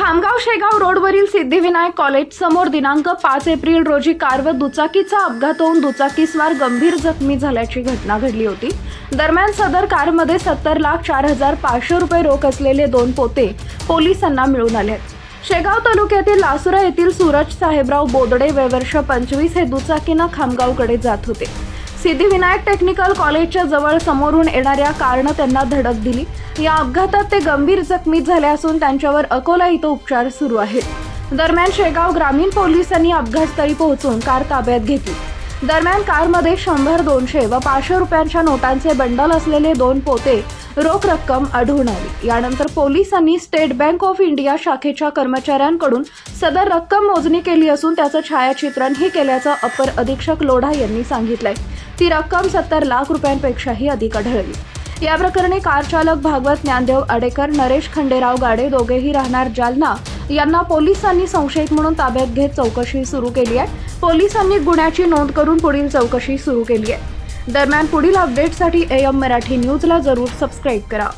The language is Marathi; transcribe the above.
खामगाव शेगाव रोडवरील सिद्धिविनायक कॉलेज समोर दिनांक पाच एप्रिल रोजी कार व दुचाकीचा अपघात होऊन दुचाकीस्वार गंभीर जखमी झाल्याची घटना घडली होती दरम्यान सदर कारमध्ये सत्तर लाख चार हजार पाचशे रुपये रोख असलेले दोन पोते पोलिसांना मिळून आले आहेत. शेगाव तालुक्यातील लासुरा येथील सूरज साहेबराव बोदडे वय वर्ष पंचवीस हे दुचाकीनं खामगावकडे जात होते सिद्धिविनायक टेक्निकल कॉलेजच्या जवळ समोरून येणाऱ्या कारनं त्यांना धडक दिली. या अपघातात ते गंभीर जखमी झाले असून त्यांच्यावर अकोला इथं उपचार सुरू आहेत. दरम्यान शेगाव ग्रामीण पोलिसांनी अपघातस्थळी पोहोचून कार ताब्यात घेतली. दरम्यान कारमध्ये शंभर दोनशे व पाचशे रुपयांच्या नोटांचे बंडल असलेले दोन पोते रोख रक्कम आढळून आली. यानंतर पोलिसांनी स्टेट बँक ऑफ इंडिया शाखेच्या कर्मचाऱ्यांकडून सदर रक्कम मोजणी केली असून त्याचं छायाचित्रणही केल्याचं अपर अधीक्षक लोढा यांनी सांगितलंय. ती रक्कम सत्तर लाख रुपयांपेक्षाही अधिक आढळली. या प्रकरणी कार चालक भागवत ज्ञानदेव आडेकर नरेश खंडेराव गाडे दोघेही राहणार जालना. यांना पोलिसांनी संशयित म्हणून ताब्यात घेत चौकशी सुरू केली आहे. पोलिसांनी गुन्ह्याची नोंद करून पुढील चौकशी सुरू केली आहे. दरम्यान पुढील अपडेटसाठी एम मराठी न्यूजला जरूर सबस्क्राईब करा.